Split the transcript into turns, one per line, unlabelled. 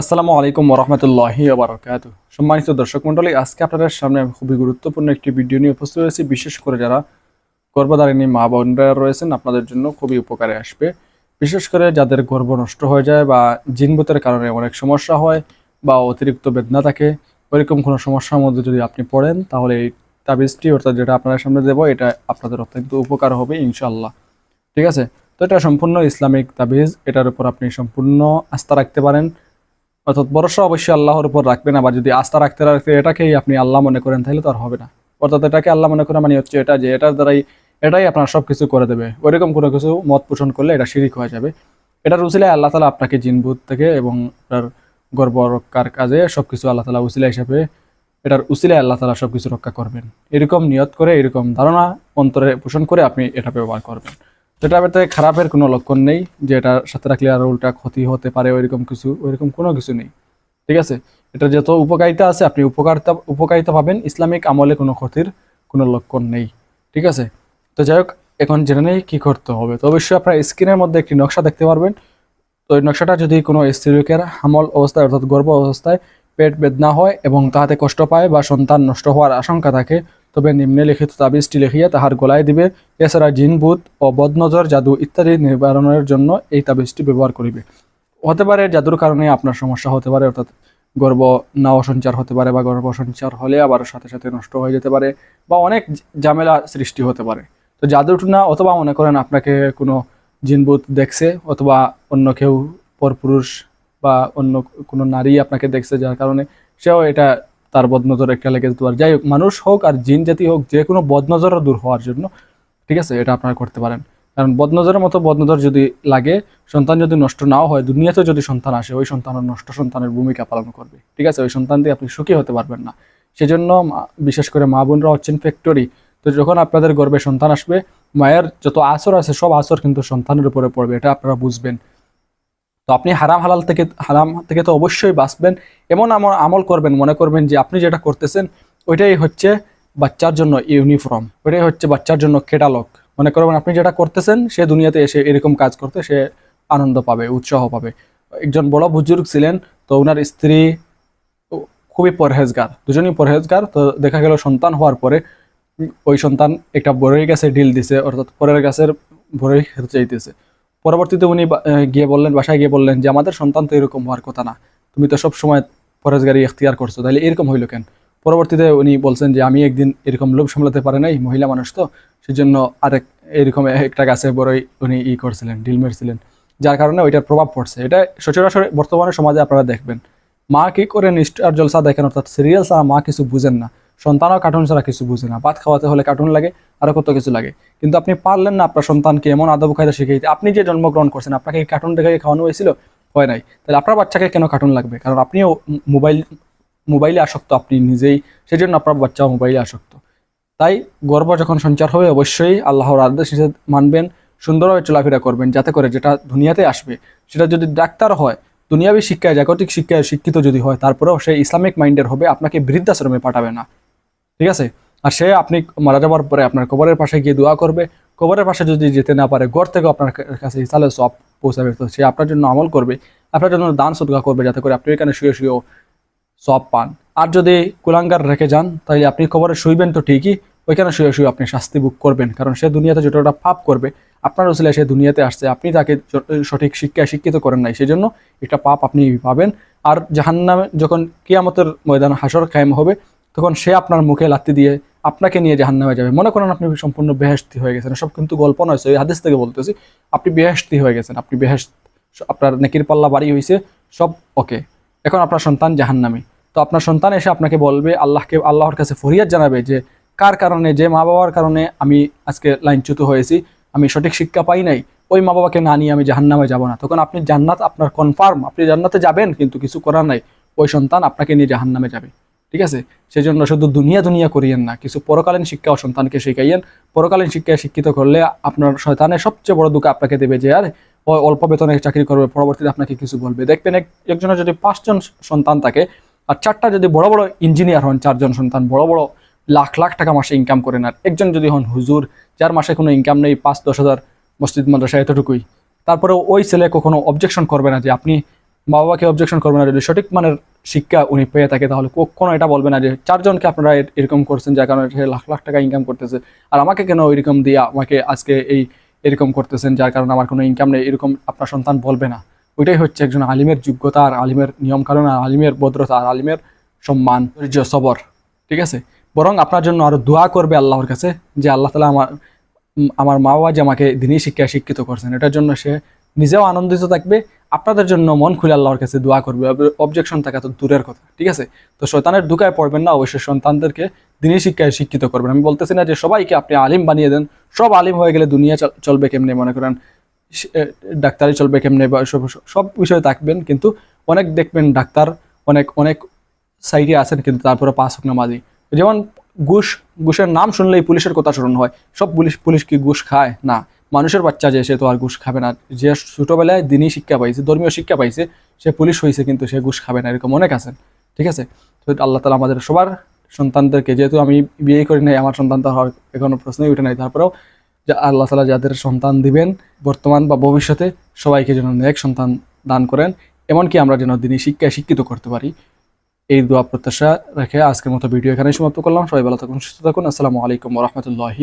আসসালামু আলাইকুম রহমতুল্লাহি বারকাত সম্মানিত দর্শক মণ্ডলী, আজকে আপনাদের সামনে আমি খুবই গুরুত্বপূর্ণ একটি ভিডিও নিয়ে উপস্থিত হয়েছি। বিশেষ করে যারা গর্ভধারিণী মা বোনরা রয়েছেন, আপনাদের জন্য খুবই উপকারে আসবে। বিশেষ করে যাদের গর্ভ নষ্ট হয়ে যায় বা জিনবুতের কারণে অনেক সমস্যা হয় বা অতিরিক্ত বেদনা থাকে, ওইরকম কোনো সমস্যার মধ্যে যদি আপনি পড়েন, তাহলে এই তাবিজটি, অর্থাৎ যেটা আপনাদের সামনে দেবো, এটা আপনাদের অত্যন্ত উপকার হবে ইনশাল্লাহ ঠিক আছে? তো এটা সম্পূর্ণ ইসলামিক তাবিজ, এটার উপর আপনি সম্পূর্ণ আস্থা রাখতে পারেন। অর্থাৎ ভরসা অবশ্যই আল্লাহর উপর রাখবেন, আবার যদি আস্থা রাখতে রাখতে এটাকেই আপনি আল্লাহ মনে করেন, তাহলে তো আর হবে না। অর্থাৎ এটাকে আল্লাহ মনে করা মানে হচ্ছে এটা যে এটার দ্বারাই, এটাই আপনার সব কিছু করে দেবে। ওইরকম কোনো কিছু মত পোষণ করলে এটা শিরিক হয়ে যাবে। এটার উচিলায় আল্লাহ তালা আপনাকে জিনভূত থেকে এবং আপনার গর্ব রক্ষার কাজে সব কিছু আল্লাহ তালা উচিলা হিসাবে এটার উচিলায় আল্লাহ তালা সব কিছু রক্ষা করবেন। এরকম নিয়ত করে, এরকম ধারণা, অন্তরে পোষণ করে আপনি এটা ব্যবহার করবেন। তো এটা এতে খারাপের কোনো লক্ষণ নেই যে এটার সাথে রাখলে আর উল্টা ক্ষতি হতে পারে, ওইরকম কিছু, ওইরকম কোনো কিছু নেই। ঠিক আছে? এটা যত উপকারিতা আছে, আপনি উপকারিতা উপকারিতা পাবেন। ইসলামিক আমলে কোনো ক্ষতির কোনো লক্ষণ নেই। ঠিক আছে? তো যাই হোক, এখন জেনে নেই কী করতে হবে। তো অবশ্যই আপনার স্ক্রিনের মধ্যে একটি নকশা দেখতে পারবেন। তো এই নকশাটা যদি কোনো স্ত্রীলোকের হামল অবস্থায়, অর্থাৎ গর্ভ অবস্থায় পেট বেদনা হয় এবং তাহাতে কষ্ট পায় বা সন্তান নষ্ট হওয়ার আশঙ্কা থাকে তবে নিম্নলিখিত তাবিজটি লিখিয়ে তাহার গলায় দিবে। এছাড়া জিনভূত ও বদনজর, জাদু ইত্যাদি নিবারণের জন্য এই তাবিজটি ব্যবহার করিবে। হতে পারে জাদুর কারণে আপনার সমস্যা হতে পারে, অর্থাৎ গর্ব নাও সঞ্চার হতে পারে বা গর্ভ সঞ্চার হলে আবার সাথে সাথে নষ্ট হয়ে যেতে পারে বা অনেক ঝামেলা সৃষ্টি হতে পারে। তো জাদুর না অথবা মনে করেন আপনাকে কোনো জিনভূত দেখছে অথবা অন্য কেউ পরপুরুষ বা অন্য কোনো নারী আপনাকে দেখছে, যার কারণে সেও এটা তার বদনজর একটা লেগে যেতে পারে যাই হোক, মানুষ হোক আর জিন জাতি হোক, যে কোনো বদনজর দূর হওয়ার জন্য, ঠিক আছে, এটা আপনারা করতে পারেন। কারণ বদনজরের মতো বদনজর যদি লাগে, সন্তান যদি নষ্ট নাও হয় দুনিয়াতে যদি সন্তান আসে, ওই সন্তানের নষ্ট সন্তানের ভূমিকা পালন করবে। ঠিক আছে, ওই সন্তান দিয়ে আপনি সুখী হতে পারবেন না। সেজন্য বিশেষ করে মা বোনরা হচ্ছেন ফ্যাক্টরি তো যখন আপনাদের গর্বে সন্তান আসবে, মায়ের যত আসর আছে, সব আসর কিন্তু সন্তানের উপরে পড়বে, এটা আপনারা বুঝবেন। তো আপনি হারাম হালাল থেকে, হারাম থেকে তো অবশ্যই বাঁচবেন। এমন আমল আমল করবেন, মনে করবেন যে আপনি যেটা করতেছেন, ওইটাই হচ্ছে বাচ্চার জন্য ইউনিফর্ম, ওইটাই হচ্ছে বাচ্চার জন্য কেটালক মনে করবেন আপনি যেটা করতেছেন, সে দুনিয়াতে এসে এরকম কাজ করতে, সে আনন্দ পাবে, উৎসাহ পাবে। একজন বড় বুজুর্গ ছিলেন, তো ওনার স্ত্রী খুবই পরহেজগার, দুজনই পরহেজগার, তো দেখা গেল সন্তান হওয়ার পরে ওই সন্তান একটা বড়ই গাছে ডিল দিছে, অর্থাৎ পরের গাছের বড়ই খেতে চাইতেছে। পরবর্তীতে উনি গিয়ে বললেন, বাসায় গিয়ে বললেন যে, আমাদের সন্তান তো এরকম হওয়ার কথা না। তুমি তো সব সময় পরেজগারি এখতিয়ার করছ। তাহলে এরকম হইল কেন? পরবর্তীতে উনি বলছেন যে, আমি একদিন এরকম লোভ সামলাতে পারে নাই, মহিলা মানুষ তো। সেজন্য আরেক, এরকম একটা গাছে বড়ই উনি ই করছিলেন ডিল মেরছিলেন। যার কারণে ওইটার প্রভাব পড়ছে। এটা সচরাচর বর্তমানে সমাজে আপনারা দেখবেন। মা কি করেন স্টার জলসা দেখেন, অর্থাৎ সিরিয়াল ছাড়া মা কিছু বুঝেন না। সন্তানও কার্টুন ছাড়া কিছু বুঝে না। ভাত খাওয়াতে হলে কার্টুন লাগে আরও কত কিছু লাগে। কিন্তু আপনি পারলেন না আপনার সন্তানকে এমন আদব কায়দা শিখাইতে আপনি যে জন্মগ্রহণ করছেন, আপনাকে এই কার্টুন দেখে খাওয়ানো হয়েছিল? হয় নাই। তাহলে আপনার বাচ্চাকে কেন কার্টুন লাগবে? কারণ আপনিও মোবাইল মোবাইলে আসক্ত। আপনি নিজেই সেই জন্য আপনার বাচ্চাও মোবাইলে আসক্ত। তাই গর্ব যখন সঞ্চার হবে, অবশ্যই আল্লাহর আদেশ নিষেধ মানবেন, সুন্দরভাবে চলাফেরা করবেন, যাতে করে যেটা দুনিয়াতে আসবে, সেটা যদি ডাক্তার হয়, দুনিয়াবী শিক্ষায়, জাগতিক শিক্ষায় শিক্ষিত যদি হয়, তারপরেও সে ইসলামিক মাইন্ডের হবে, আপনাকে বৃদ্ধাশ্রমে পাঠাবে না। ঠিক আছে? আর সে আপনি মারা যাওয়ার পরে আপনার কবরের পাশে গিয়ে দোয়া করবে। কবরের পাশে যদি যেতে না পারে, ঘর থেকে আপনার কাছে ইসালে সব পৌঁছাবে। তো সে আপনার জন্য আমল করবে, আপনার জন্য দান সদকা করবে যাতে করে আপনি এখানে শুয়ে শুয়েও সব পান। আর যদি কুলাঙ্গার রেখে যান তাহলে আপনি কবরে শুইবেন তো ঠিকই, ওইখানে শুয়ে শুয়ে আপনি শাস্তি বুক করবেন। কারণ সে দুনিয়াতে যতটা পাপ করবে, আপনার উচিলে সে দুনিয়াতে আসছে। আপনি তাকে সঠিক শিক্ষায় শিক্ষিত করেন নাই সেই জন্য একটা পাপ আপনি পাবেন। আর জাহান্নামে যখন কিয়ামতের ময়দান হাসর কায়েম হবে তখন সে আপনার মুখে লাত্তি দিয়ে আপনাকে নিয়ে জাহান্নামে যাবে। মনে করেন আপনি সম্পূর্ণ বেহেস্তি হয়ে গেছেন। সব কিন্তু গল্প নয় এই হাদিস থেকে বলতেছি। আপনি বেহেস্তি হয়ে গেছেন, আপনি বেহেস্ত আপনার নেকির পাল্লা বাড়ি হয়েছে সব ওকে। এখন আপনার সন্তান জাহান্নামী। তো আপনার সন্তান এসে আপনাকে বলবে, আল্লাহকে আল্লাহর কাছে ফরিয়াদ জানাবে যে, কার কারণে, যে মা বাবার কারণে আমি আজকে লাইনচ্যুত হয়েছি, আমি সঠিক শিক্ষা পাই নাই, ওই মা বাবাকে না নিয়ে আমি জাহান্নামে যাব না। তখন আপনি জান্নাত আপনার কনফার্ম আপনি জান্নাতে যাবেন, কিন্তু কিছু করার নাই। ওই সন্তান আপনাকে নিয়ে জাহান্নামে যাবে। ঠিক আছে? সেই জন্য শুধু দুনিয়া দুনিয়া করিয়েন না, কিছু পরকালীন শিক্ষা সন্তানকে শিখাইয়েন। পরকালীন শিক্ষায় শিক্ষিত করলে আপনার শয়তানের সবচেয়ে বড় দুঃখ আপনাকে দেবে যে, আর অল্প বেতনে চাকরি করবে, পরবর্তীতে আপনাকে কিছু বলবে। দেখবেন এক, একজনের যদি পাঁচজন সন্তান থাকে, আর চারটা যদি বড় বড় ইঞ্জিনিয়ার হন, চারজন সন্তান, বড় বড় লাখ লাখ টাকা মাসে ইনকাম করেন, আর একজন যদি হন হুজুর, যার মাসে কোনো ইনকাম নেই, পাঁচ, দশ হাজার মসজিদ, মাদ্রাসা, এতটুকুই। তারপরে ওই ছেলে কখনো অবজেকশন করবে না যে, আপনি মা বাবাকে অবজেকশন করবে না, যদি সঠিক মানের শিক্ষা উনি পেয়ে থাকে, তাহলে কখনো এটা বলবে না যে চারজনকে আপনারা এরকম করছেন যার কারণে সে লাখ লাখ টাকা ইনকাম করতেছে। আর আমাকে কেন এরকম দিয়ে আমাকে আজকে এই এরকম করতেছেন যার কারণে আমার কোনো ইনকাম নেই? এরকম আপনার সন্তান বলবে না। ওইটাই হচ্ছে একজন আলিমের যোগ্যতা আর আলিমের নিয়মকানুন আর আলিমের ভদ্রতা আর আলিমের সম্মান, ধৈর্য, সবর। ঠিক আছে? বরং আপনার জন্য আরও দোয়া করবে আল্লাহর কাছে যে আল্লাহ তালা আমার আমার মা বাবা যে আমাকে দিনই শিক্ষায় শিক্ষিত করছেন। এটার জন্য সে নিজেও আনন্দিত থাকবে, আপনাদের জন্য মন খুলে আল্লাহর কাছে দোয়া করবে। অবজেকশন থাকা তো দূরের কথা, ঠিক আছে? তো শয়তানের দুকায় পড়বেন না, অবশ্যই সন্তানদেরকে দিনই শিক্ষায় শিক্ষিত করবেন। আমি বলতেছি না যে সবাইকে আপনি আলিম বানিয়ে দেন, সব আলিম হয়ে গেলে দুনিয়া চলবে কেমনে মনে করেন? ডাক্তারি চলবে কেমনে বা সব সব বিষয়ে থাকবেন, কিন্তু অনেক দেখবেন ডাক্তার, অনেক অনেক সাইডে আছেন, কিন্তু তারপরে পাঁচ হোক নামাজি। যেমন ঘুষ, ঘুষের নাম শুনলেই পুলিশের কথা স্মরণ হয়, সব পুলিশ পুলিশ কি ঘুষ খায়? না। মানুষের বাচ্চা যে, সে তো আর ঘুষ খাবে না। যে ছোটবেলায় দিনই শিক্ষা পাইছে, ধর্মীয় শিক্ষা পাইছে, সে পুলিশ হয়েছে কিন্তু সে ঘুষ খাবে না, এরকম অনেক আছেন ঠিক আছে? তো আল্লাহ তালা আমাদের সবার সন্তানদেরকে, যেহেতু আমি বিয়ে করি নাই, আমার সন্তান তো হওয়ার এখনও প্রশ্নই উঠে নাই। তারপরেও যে আল্লাহ তালা যাদের সন্তান দিবেন, বর্তমান বা ভবিষ্যতে সবাইকে যেন নেক সন্তান দান করেন, এমনকি আমরা যেন দিনই শিক্ষায় শিক্ষিত করতে পারি। এই দোয়া প্রত্যাশা রেখে আজকের মতো ভিডিও এখানেই সমাপ্ত করলাম। সবাই ভালো থাকুন, সুস্থ থাকুন। আসসালামু আলাইকুম রহমতুল্লাহি